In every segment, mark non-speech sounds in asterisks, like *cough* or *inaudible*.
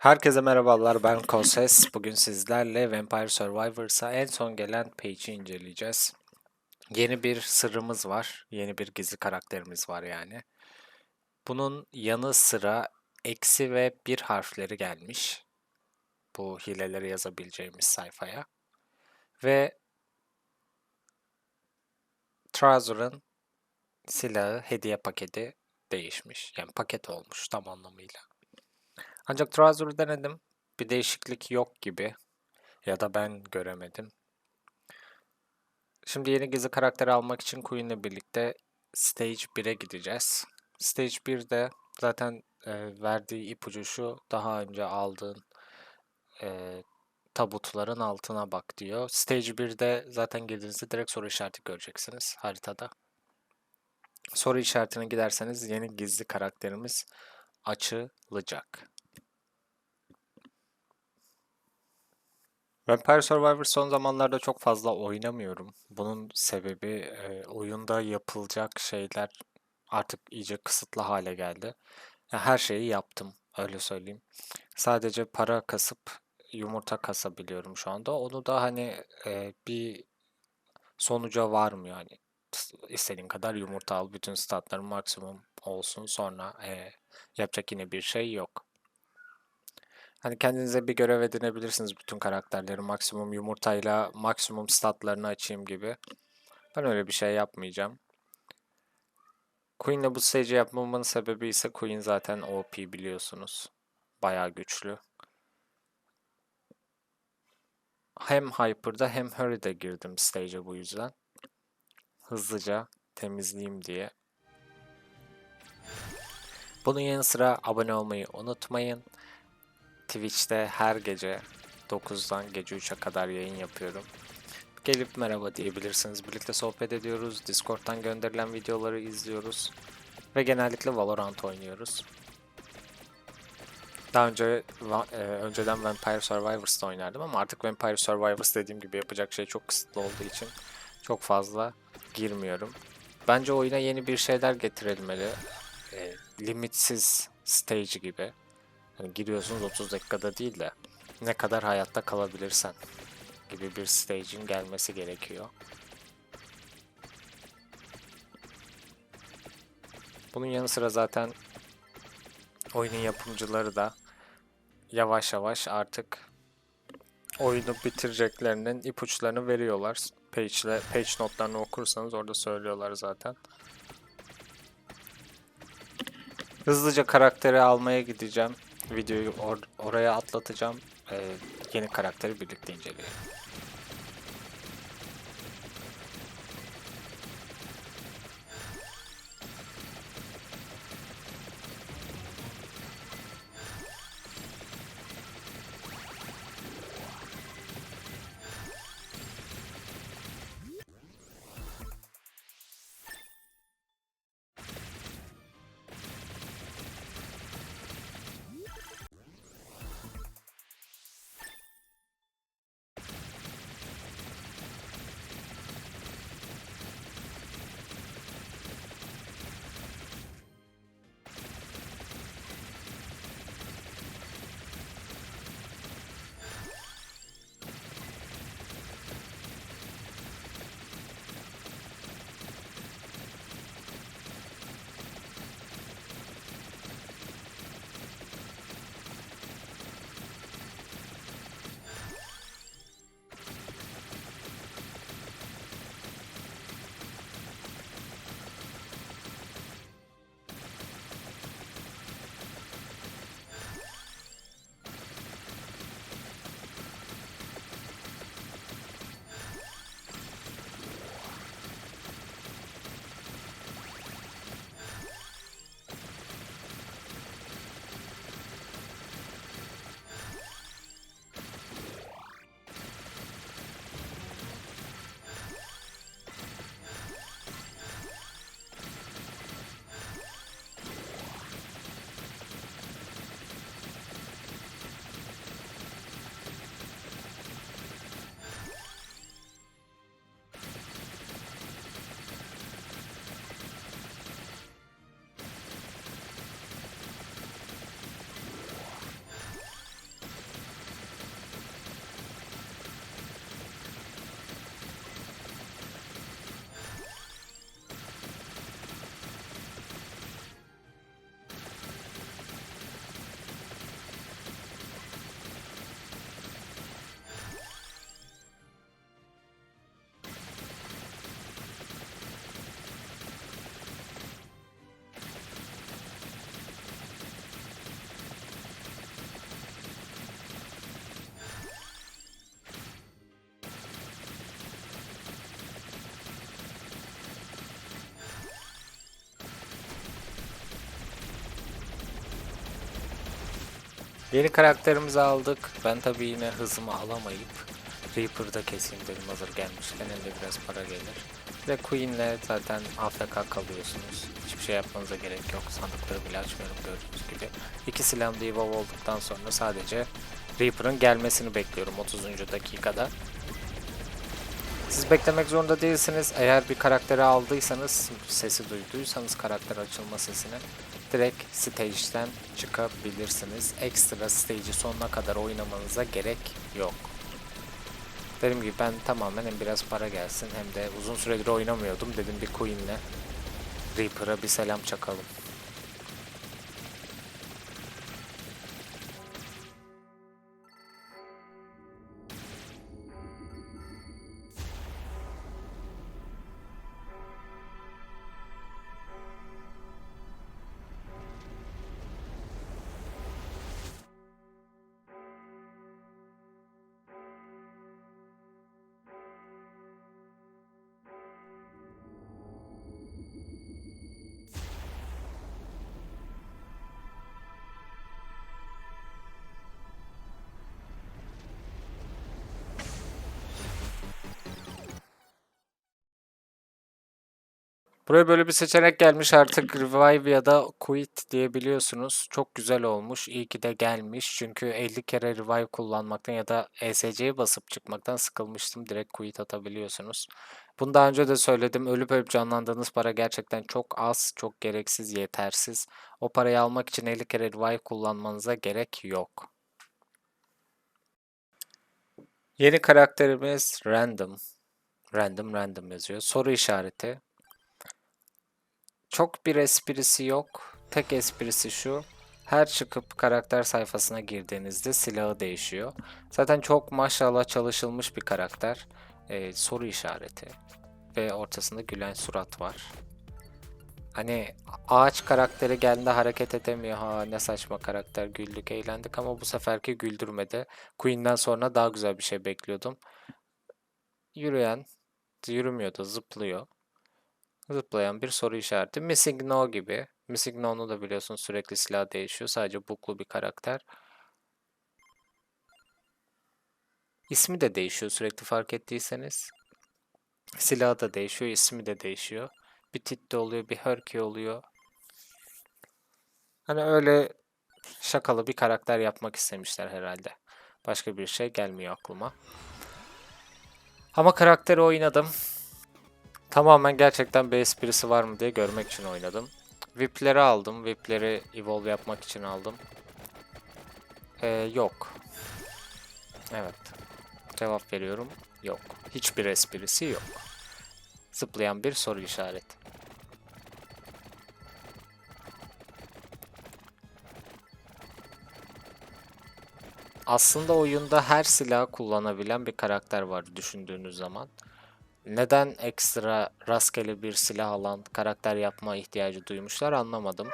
Herkese merhabalar ben Koses. Bugün sizlerle Vampire Survivors'a en son gelen page'i inceleyeceğiz. Yeni bir sırrımız var. Yeni bir gizli karakterimiz var yani. Bunun yanı sıra eksi ve bir harfleri gelmiş. Bu hileleri yazabileceğimiz sayfaya. Ve Trouser'ın silahı hediye paketi değişmiş. Yani paket olmuş tam anlamıyla. Ancak Trouser'ı denedim. Bir değişiklik yok gibi. Ya da ben göremedim. Şimdi yeni gizli karakteri almak için Queen'le birlikte Stage 1'e gideceğiz. Stage 1'de zaten e, verdiği ipucu şu daha önce aldığın e, tabutların altına bak diyor. Stage 1'de zaten girdiğinizde direkt soru işareti göreceksiniz haritada. Soru işaretine giderseniz yeni gizli karakterimiz açılacak. Vampire Survivor son zamanlarda çok fazla oynamıyorum. Bunun sebebi e, oyunda yapılacak şeyler artık iyice kısıtlı hale geldi. Her şeyi yaptım, öyle söyleyeyim. Sadece para kasıp yumurta kasabiliyorum şu anda. Onu da hani e, bir sonuca varmıyor hani. İstediğin kadar yumurta al, bütün statların maksimum olsun sonra e, yapacak yine bir şey yok. Hani kendinize bir görev edinebilirsiniz bütün karakterleri maksimum yumurtayla maksimum statlarını açayım gibi. Ben öyle bir şey yapmayacağım. Queen'le bu stage'i yapmamın sebebi ise Queen zaten OP biliyorsunuz. Bayağı güçlü. Hem Hyper'da hem Hurry'de girdim stage'e bu yüzden. Hızlıca temizleyeyim diye. Bunun yanı sıra abone olmayı unutmayın. Twitch'te her gece 9'dan gece 3'e kadar yayın yapıyorum. Gelip merhaba diyebilirsiniz. Birlikte sohbet ediyoruz. Discord'dan gönderilen videoları izliyoruz. Ve genellikle Valorant oynuyoruz. Daha önce e, önceden Vampire Survivors'ta oynardım ama artık Vampire Survivors dediğim gibi yapacak şey çok kısıtlı olduğu için çok fazla girmiyorum. Bence oyuna yeni bir şeyler getirilmeli. E, limitsiz stage gibi. Hani giriyorsunuz 30 dakikada değil de ne kadar hayatta kalabilirsen gibi bir stage'in gelmesi gerekiyor. Bunun yanı sıra zaten oyunun yapımcıları da yavaş yavaş artık oyunu bitireceklerinin ipuçlarını veriyorlar. Page'le, page notlarını okursanız orada söylüyorlar zaten. Hızlıca karakteri almaya gideceğim. Videoyu or- oraya atlatacağım. Ee, yeni karakteri birlikte inceleyelim. Yeni karakterimizi aldık. Ben tabii yine hızımı alamayıp Reaper'da keseyim dedim hazır gelmişken hem de biraz para gelir. Ve Queen'le zaten AFK kalıyorsunuz. Hiçbir şey yapmanıza gerek yok. Sandıkları bile açmıyorum gördüğünüz gibi. İki silahım da olduktan sonra sadece Reaper'ın gelmesini bekliyorum 30. dakikada. Siz beklemek zorunda değilsiniz. Eğer bir karakteri aldıysanız, sesi duyduysanız karakter açılma sesini direkt stage'den çıkabilirsiniz. Ekstra stage'i sonuna kadar oynamanıza gerek yok. Dediğim gibi ben tamamen hem biraz para gelsin hem de uzun süredir oynamıyordum. Dedim bir Queen'le Reaper'a bir selam çakalım. Buraya böyle bir seçenek gelmiş artık revive ya da quit diyebiliyorsunuz. Çok güzel olmuş. İyi ki de gelmiş. Çünkü 50 kere revive kullanmaktan ya da ESC'ye basıp çıkmaktan sıkılmıştım. Direkt quit atabiliyorsunuz. Bunu daha önce de söyledim. Ölüp ölüp canlandığınız para gerçekten çok az, çok gereksiz, yetersiz. O parayı almak için 50 kere revive kullanmanıza gerek yok. Yeni karakterimiz random. Random random yazıyor. Soru işareti. Çok bir esprisi yok. Tek esprisi şu. Her çıkıp karakter sayfasına girdiğinizde silahı değişiyor. Zaten çok maşallah çalışılmış bir karakter. Ee, soru işareti. Ve ortasında gülen surat var. Hani ağaç karakteri geldiğinde hareket edemiyor. Ha ne saçma karakter güldük eğlendik ama bu seferki güldürmedi. Queen'den sonra daha güzel bir şey bekliyordum. Yürüyen, yürümüyor da zıplıyor. Zıplayan bir soru işareti. Missing No gibi. Missing No'nu da biliyorsun sürekli silah değişiyor. Sadece buklu bir karakter. İsmi de değişiyor sürekli fark ettiyseniz. Silahı da değişiyor, ismi de değişiyor. Bir Tit de oluyor, bir Herky oluyor. Hani öyle şakalı bir karakter yapmak istemişler herhalde. Başka bir şey gelmiyor aklıma. Ama karakteri oynadım. Tamamen gerçekten bir esprisi var mı diye görmek için oynadım. VIP'leri aldım. VIP'leri evolve yapmak için aldım. Ee, yok. Evet. Cevap veriyorum. Yok. Hiçbir esprisi yok. Zıplayan bir soru işareti. Aslında oyunda her silah kullanabilen bir karakter var düşündüğünüz zaman neden ekstra rastgele bir silah alan karakter yapma ihtiyacı duymuşlar anlamadım.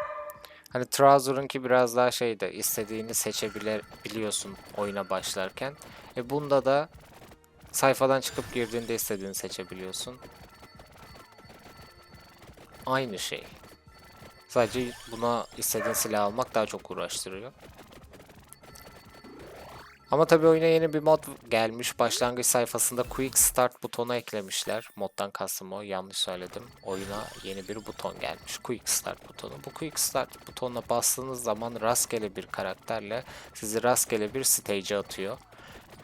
Hani Trouzer'ınki biraz daha şeydi istediğini seçebiliyorsun oyuna başlarken. E bunda da sayfadan çıkıp girdiğinde istediğini seçebiliyorsun. Aynı şey. Sadece buna istediğin silah almak daha çok uğraştırıyor. Ama tabii oyuna yeni bir mod gelmiş. Başlangıç sayfasında Quick Start butonu eklemişler. Moddan kastım o. Yanlış söyledim. Oyuna yeni bir buton gelmiş. Quick Start butonu. Bu Quick Start butonuna bastığınız zaman rastgele bir karakterle sizi rastgele bir stage'e atıyor.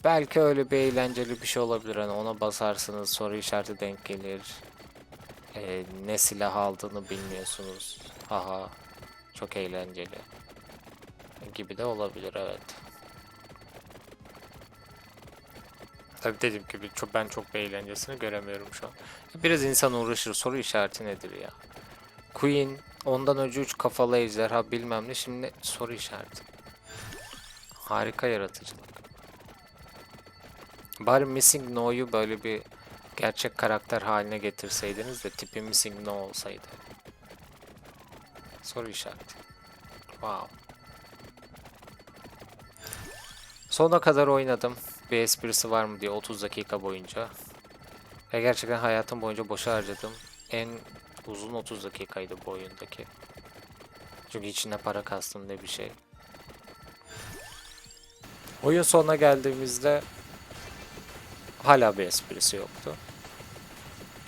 Belki öyle bir eğlenceli bir şey olabilir. Hani ona basarsınız soru işareti denk gelir. Ee, ne silah aldığını bilmiyorsunuz. Haha. Çok eğlenceli. Gibi de olabilir evet. Tabi dediğim gibi çok, ben çok bir eğlencesini göremiyorum şu an. Biraz insan uğraşır. Soru işareti nedir ya? Queen, ondan önce 3 kafalı ejderha bilmem ne. Şimdi soru işareti. Harika yaratıcılık. Bari Missing No'yu böyle bir gerçek karakter haline getirseydiniz de tipi Missing No olsaydı. Soru işareti. Wow. Sona kadar oynadım bir esprisi var mı diye 30 dakika boyunca. Ve gerçekten hayatım boyunca boşa harcadım. En uzun 30 dakikaydı bu oyundaki. Çünkü içinde para kastım ne bir şey. Oyun sonuna geldiğimizde hala bir esprisi yoktu.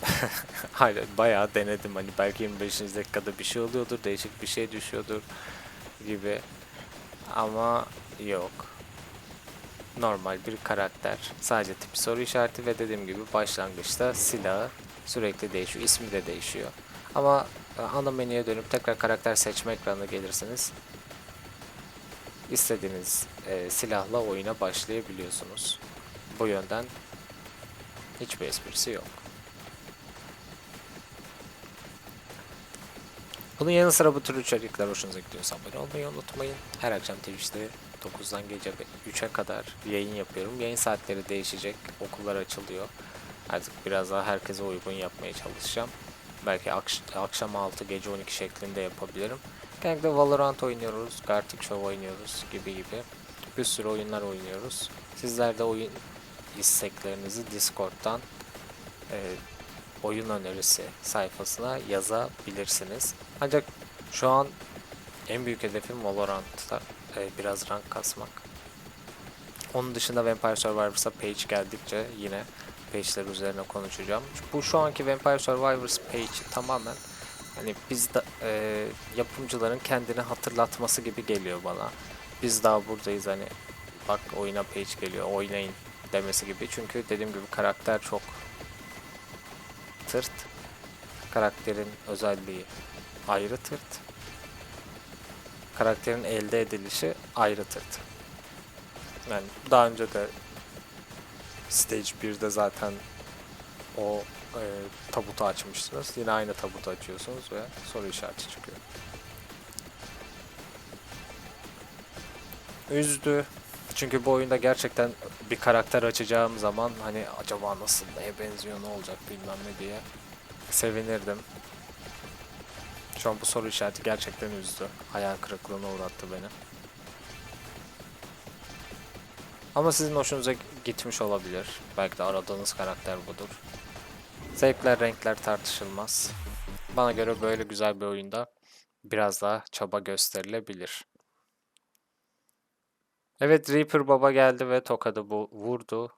*laughs* Hala bayağı denedim hani belki 25. dakikada bir şey oluyordur, değişik bir şey düşüyordur gibi. Ama yok. Normal bir karakter. Sadece tip soru işareti ve dediğim gibi başlangıçta silahı sürekli değişiyor. ismi de değişiyor. Ama e, ana menüye dönüp tekrar karakter seçme ekranına gelirseniz istediğiniz e, silahla oyuna başlayabiliyorsunuz. Bu yönden hiçbir esprisi yok. Bunun yanı sıra bu tür içerikler hoşunuza gidiyorsa abone olmayı unutmayın. Her akşam Twitch'te 9'dan gece 3'e kadar yayın yapıyorum. Yayın saatleri değişecek. Okullar açılıyor. Artık biraz daha herkese uygun yapmaya çalışacağım. Belki akş- akşam 6 gece 12 şeklinde yapabilirim. Genellikle Valorant oynuyoruz, Gartic Show oynuyoruz gibi gibi. Bir sürü oyunlar oynuyoruz. Sizler de oyun isteklerinizi Discord'dan e, oyun önerisi sayfasına yazabilirsiniz. Ancak şu an en büyük hedefim Valorant'ta e, biraz rank kasmak. Onun dışında Vampire Survivors'a page geldikçe yine page'ler üzerine konuşacağım. Bu şu anki Vampire Survivors page tamamen hani biz de e, yapımcıların kendini hatırlatması gibi geliyor bana. Biz daha buradayız hani bak oyuna page geliyor oynayın demesi gibi. Çünkü dediğim gibi karakter çok tırt. Karakterin özelliği ayrı tırt. Karakterin elde edilişi ayrı tırt. Yani daha önce de Stage 1'de zaten o e, tabutu açmıştınız. Yine aynı tabutu açıyorsunuz ve soru işareti çıkıyor. Üzdü. Çünkü bu oyunda gerçekten bir karakter açacağım zaman hani acaba nasıl, neye benziyor, ne olacak bilmem ne diye sevinirdim. Şu bu soru işareti gerçekten üzdü. Hayal kırıklığına uğrattı beni. Ama sizin hoşunuza gitmiş olabilir. Belki de aradığınız karakter budur. Zevkler, renkler tartışılmaz. Bana göre böyle güzel bir oyunda biraz daha çaba gösterilebilir. Evet Reaper Baba geldi ve tokadı bu vurdu.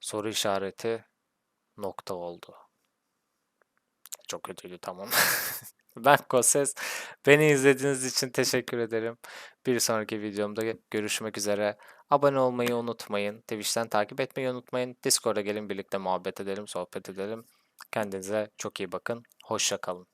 Soru işareti nokta oldu. Çok kötüydü tamam. *laughs* ben Koses. Beni izlediğiniz için teşekkür ederim. Bir sonraki videomda görüşmek üzere. Abone olmayı unutmayın. Twitch'ten takip etmeyi unutmayın. Discord'a gelin birlikte muhabbet edelim, sohbet edelim. Kendinize çok iyi bakın. Hoşça kalın.